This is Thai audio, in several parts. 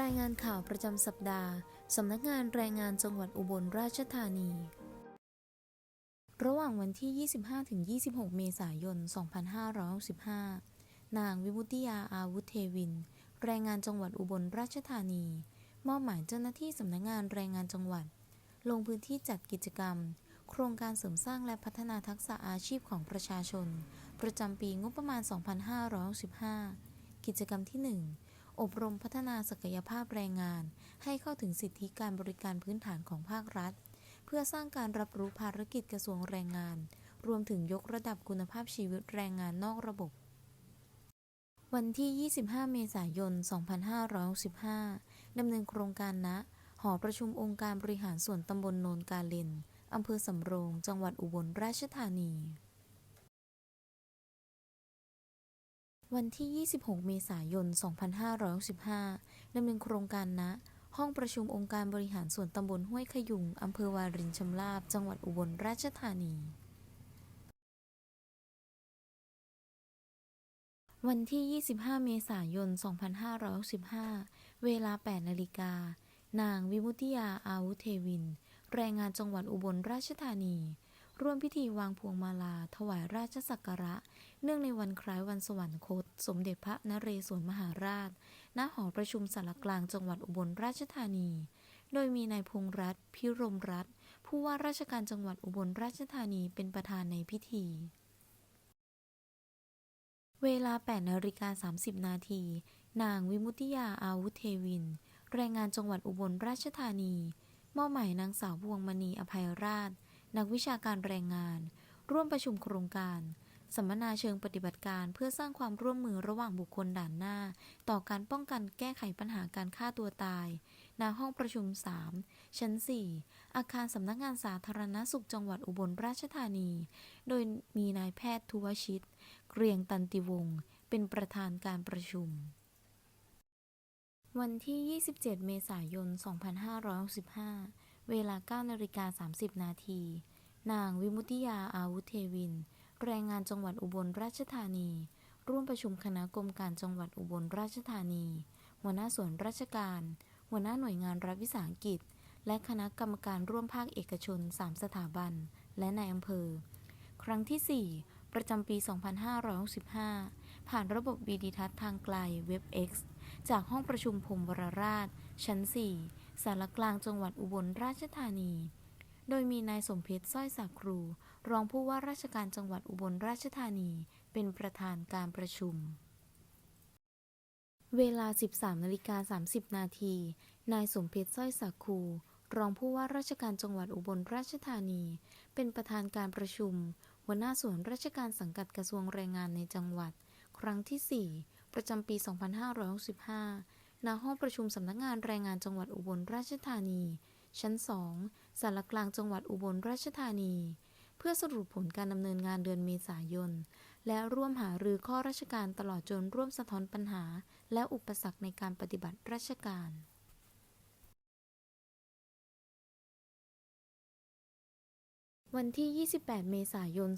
รายงานข่าวประจำสัปดาห์ สำนักงานแรงงานจังหวัดอุบลราชธานี ระหว่างวันที่ 25-26 เมษายน 2565 นางวิมุตติยาอาวุธเทวิน แรงงานจังหวัดอุบลราชธานี มอบหมายเจ้าหน้าที่สำนักงานแรงงานจังหวัด ลงพื้นที่จัดกิจกรรม โครงการเสริมสร้างและพัฒนาทักษะอาชีพของประชาชน ประจำปีงบประมาณ 2565 กิจกรรมที่ 1 อบรมพัฒนาศักยภาพแรงงาน ให้เข้าถึงสิทธิการบริการพื้นฐานของภาครัฐ เพื่อสร้างการรับรู้ภารกิจกระทรวงแรงงาน รวมถึงยกระดับคุณภาพชีวิตแรงงานนอกระบบ วันที่ 25 เมษายน 2565 ดำเนินโครงการณหอประชุมองค์การบริหารส่วนตำบลโนนกาเลนอำเภอสำโรง จังหวัดอุบลราชธานี วันที่ 26 เมษายน 2565ดำเนินโครงการณห้องประชุมองค์การบริหารส่วนตำบลห้วยขยุง อำเภอวารินชำราบ จังหวัดอุบลราชธานี วันที่ 25 เมษายน 2565 เวลา 8 นาฬิกา นางวิมุติยาอาวุเทวิน แรงงานจังหวัดอุบลราชธานี ร่วมพิธีวางพวงมาลา ถวายราชสักการะ เนื่องในวันคล้ายวันสวรรคต สมเด็จพระนเรศวรมหาราช ณ หอประชุมสารกลางจังหวัดอุบลราชธานี โดยมีนายพงษ์รัตน์พิรมรัตน์ผู้ว่าราชการจังหวัดอุบลราชธานีเป็นประธานในพิธี เวลา 8นาฬิกา30 นาที นางวิมุตติยาอาวุธเทวิน แรงงานจังหวัดอุบลราชธานีมอบหมายนางสาวพวงมณีอภัยราช นักวิชาการแรงงาน ร่วมประชุมโครงการ สัมมนาเชิงปฏิบัติการเพื่อสร้างความร่วมมือระหว่างบุคคลด่านหน้า ต่อการป้องกันแก้ไขปัญหาการฆ่าตัวตายณห้องประชุม 3 ชั้น 4 อาคารสำนักงานสาธารณสุขจังหวัดอุบลราชธานี โดยมีนายแพทย์ทุวชิต เกรียงตันติวงศ์เป็นประธานการประชุม วันที่ 27 เมษายน 2565 เวลา9นาฬิกา30 นาที นางวิมุติยาอาวุธเทวิน แรงงานจังหวัดอุบลราชธานี ร่วมประชุมคณะกรมการจังหวัดอุบลราชธานี หัวหน้าส่วนราชการ หัวหน้าหน่วยงานรัฐวิสาหกิจ และคณะกรรมการร่วมภาคเอกชน 3 สถาบัน และในายอำเภอ ครั้งที่ 4 ประจำปี 2565 ผ่านระบบวีดิทัศน์ทางไกล WebEx จากห้องประชุมพรมวรราช ชั้น 4 สารกลางจังหวัดอุบลราชธานี โดยมีนายสมเพชรสร้อยสักครู รองผู้ว่าราชการจังหวัดอุบลราชธานี เป็นประธานการประชุม เวลา 13นาฬิกา30 นาที นายสมเพชรสร้อยสักครู รองผู้ว่าราชการจังหวัดอุบลราชธานี เป็นประธานการประชุม หัวหน้าส่วนราชการสังกัดกระทรวงแรงงานในจังหวัด ครั้งที่ 4 ประจำปี 2565 ณห้องประชุมสำนักงานแรงงานจังหวัดอุบลราชธานี ชั้น 2สารกลางจังหวัดอุบลราชธานี เพื่อสรุปผลการดำเนินงานเดือนเมษายน และร่วมหารือข้อราชการตลอดจนร่วมสะท้อนปัญหา และอุปสรรคในการปฏิบัติราชการวันที่ 28 เมษายน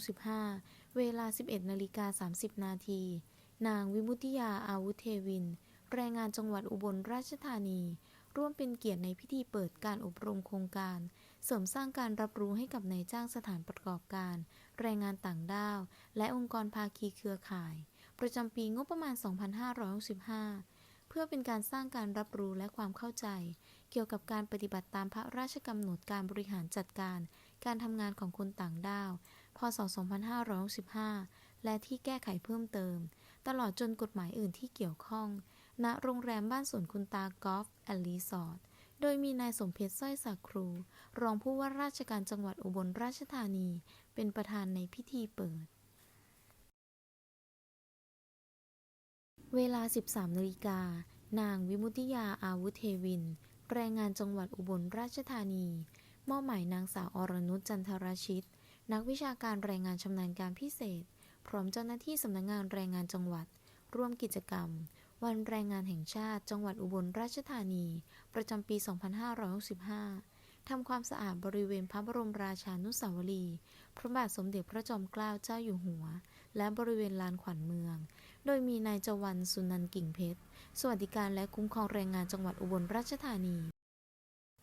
2565 เวลา 11 นาฬิกา 30 นาที นางวิมุติยาอาวุธเทวิน แรงงานจังหวัดอุบลราชธานี ร่วมเป็นเกียรติในพิธีเปิดการอบรมโครงการ เสริมสร้างการรับรู้ให้กับนายจ้างสถานประกอบการ แรงงานต่างด้าว และองค์กรภาคีเครือข่าย ประจำปีงบประมาณ 2565 เพื่อเป็นการสร้างการรับรู้และความเข้าใจ เกี่ยวกับการปฏิบัติตามพระราชกำหนดการบริหารจัดการ การทำงานของคนต่างด้าว พศ 2565 และที่แก้ไขเพิ่มเติม ตลอดจนกฎหมายอื่นที่เกี่ยวข้อง ณโรงแรมบ้านสวนคุณตากอล์ฟแอนด์รีสอร์ทโดยมีนายสมเพชรสร้อยสักครู รองผู้ว่าราชการจังหวัดอุบลราชธานี เป็นประธานในพิธีเปิด เวลา 13นาฬิกา นางวิมุติยาอาวุธเทวิน แรงงานจังหวัดอุบลราชธานี มอบหมายนางสาวอรนุชจันทรชิต นักวิชาการแรงงานชำนาญการพิเศษ พร้อมเจ้าหน้าที่สำนักงานแรงงานจังหวัด ร่วมกิจกรรม วันแรงงานแห่งชาติ จังหวัดอุบลราชธานี ประจำปี 2565 ทำความสะอาดบริเวณพระบรมราชานุสาวรีย์ พระบาทสมเด็จพระจอมเกล้าเจ้าอยู่หัว และบริเวณลานขวัญเมือง โดยมีนายจวันสุนันทกิ่งเพชร สวัสดิการและคุ้มครองแรงงานจังหวัดอุบลราชธานี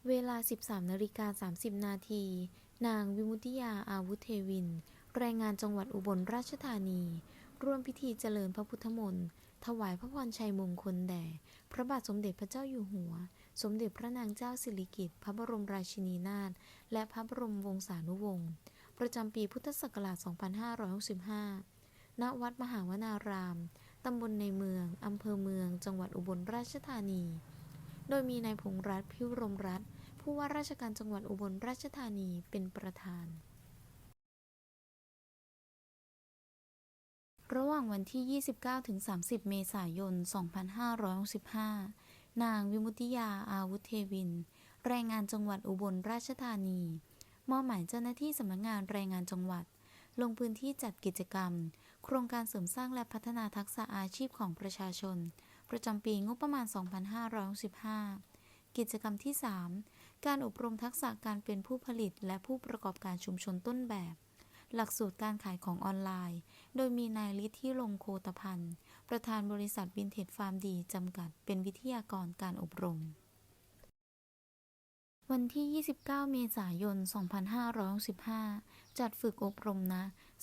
เวลา 13นาฬิกา30 นาที นางวิมุตติยาอาวุธเทวิน แรงงานจังหวัดอุบลราชธานี ร่วมพิธีเจริญพระพุทธมนต์ ถวายพระพรชัยมงคลแด่ พระบาทสมเด็จพระเจ้าอยู่หัว สมเด็จพระนางเจ้าสิริกิติ์พระบรมราชินีนาถ และพระบรมวงศานุวงศ์ ประจำปีพุทธศักราช 2565 ณ วัดมหาวนาราม ตำบลในเมือง อำเภอเมือง จังหวัดอุบลราชธานี โดยมีนายพงษ์รัตน์พิรมรัตน์ผู้ว่าราชการจังหวัดอุบลราชธานีเป็นประธาน ระหว่างวันที่ 29-30 เมษายน 2565 นางวิมุติยาอาวุธเทวิน แรงงานจังหวัดอุบลราชธานี มอบหมายเจ้าหน้าที่สำนักงานแรงงานจังหวัด ลงพื้นที่จัดกิจกรรม โครงการเสริมสร้างและพัฒนาทักษะอาชีพของประชาชน ประจำปีงบประมาณ 2565 กิจกรรมที่ 3 การอบรมทักษะการเป็นผู้ผลิตและผู้ประกอบการชุมชนต้นแบบ หลักสูตรการขายของออนไลน์ โดยมีนายฤทธิ์ลงโคตพันธ์ ประธานบริษัทวินเทจฟาร์มดี จำกัด เป็นวิทยากรการอบรม วันที่ 29 เมษายน 2565 จัดฝึกอบรมณ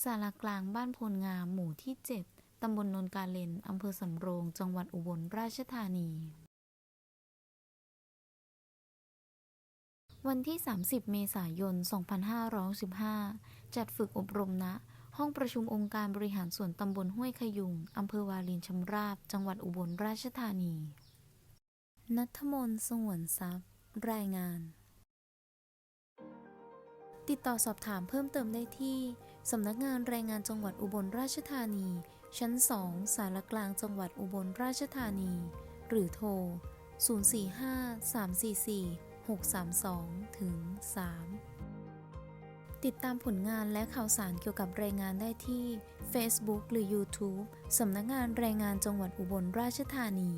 ศาลากลางบ้านโพลงามหมู่ที่ 7 ตำบลนนกาเลน อำเภอสำโรง จังหวัดอุบลราชธานี วันที่ 30 เมษายน 2515 จัดฝึกอบรมณห้องประชุมองค์การบริหารส่วนตำบลห้วยขยุง อำเภอวารินชำราบ จังหวัดอุบลราชธานี นัทมนสงวนทรัพย์ รายงาน ติดต่อสอบถามเพิ่มเติมได้ที่ สำนักงานแรงงานจังหวัดอุบลราชธานี ชั้น 2 สารกลางจังหวัดอุบลราชธานี หรือโทร 632 ถึง 3 ติดตามผลงานและข่าวสารเกี่ยวกับแรงงานได้ที่ Facebook หรือ YouTube สำนักงานแรงงานจังหวัดอุบลราชธานี